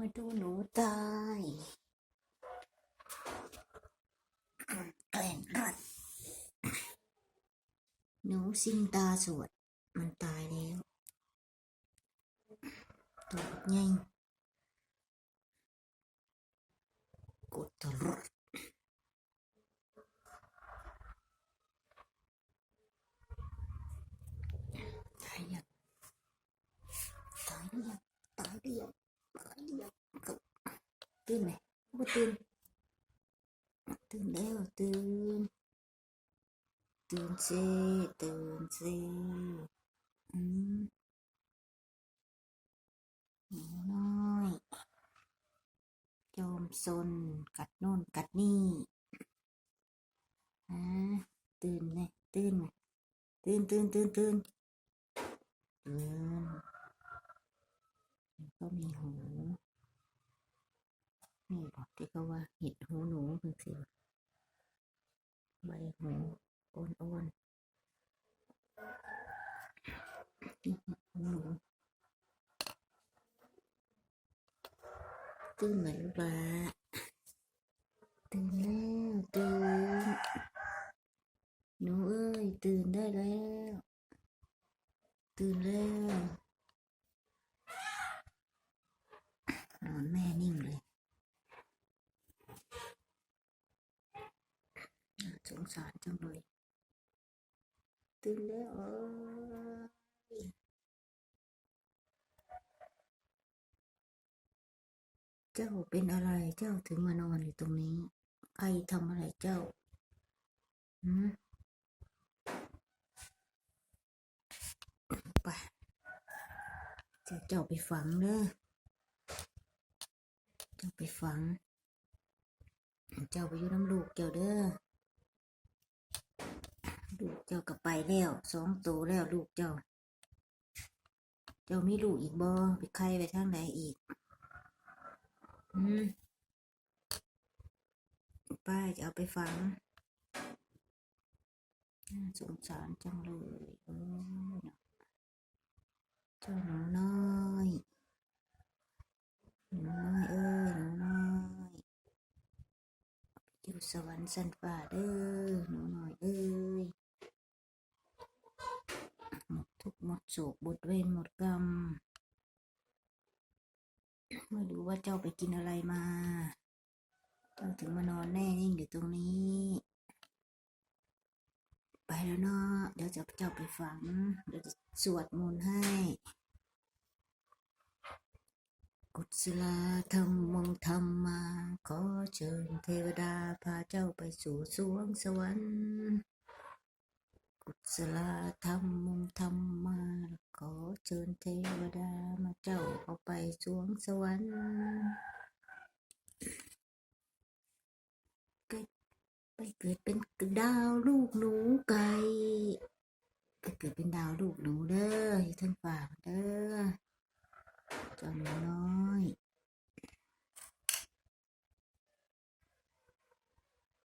มาดูหนูตายแกล้งรัดหนูซิงตาสวด มันตายแล้วตัวใหญ่กดตลอดตายยังตายยังตายยังตายยัง ตื่นไหมบ่ตื่น ตื่นแล้วตื่น ตื่นสิตื่นสิอืมหนูน้อยจมซนกัดโน่นกัดนี่อ่าตื่นเลยตื่นไหมตื่นตื่นตื่นตื่นตื่นก็มีหู ที่เขาว่าเห็ดหูหนูเพิ่งสิใบหูอ่อนอ่อนหูหนูตื่นไหมลูกลาตื่นแล้วตื่นหนูเอ้ยตื่นได้แล้ว ตื่นแล้วนอนแม่นิ่งเลย น่าส งสารจังเลย ตื่นแล้วเอ้ยเจ้าเป็นอะไรเจ้าถึงมานอนอยู่ตรงนี้ ใครทำอะไรเจ้าหืมไปเจ้าเจ้าไปฝังเด้อเจ้าไปฝัง เจ้าไปอยู่น้ำลูกเจ้าเด้อ ลูกเจ้าก็ไปแล้วสองตัวแล้วลูกเจ้า เจ้ามีลูกอีกบ่ไปใครไปทางไหนอีก อืมป้าจะเอาไปฝังน่าสงสารจังเลยเออเจ้าหนูน้อยหนูน้อยเอ้ยหนูน้อยอยู่สวรรค์สันฟ้าเด้อหนูน้อยเอ้ย มดโศกหมดเวรหมดกรรมไม่รู้ว่าเจ้าไปกินอะไรมาเจ้าถึงมานอนแน่นิ่งอยู่ตรงนี้ ไปแล้วเนาะเดี๋ยวจะเจ้าไปฝังเดี๋ยวจะสวดมนต์ให้ กุศลธรรมมงธรรมมา ขอเชิญเทวดาพาเจ้าไปสู่สวงสวรรค์ กุศลธรรมมงธรรมมาขอเชิญเทวดามาเจ้าเอาไปสวงสวรรค์กิดไปเกิดเป็นดาวลูกหนูไก่ไปเกิดเป็นดาวลูกหนูเด้อท่านฝากเด้อจ้าหนูน้อย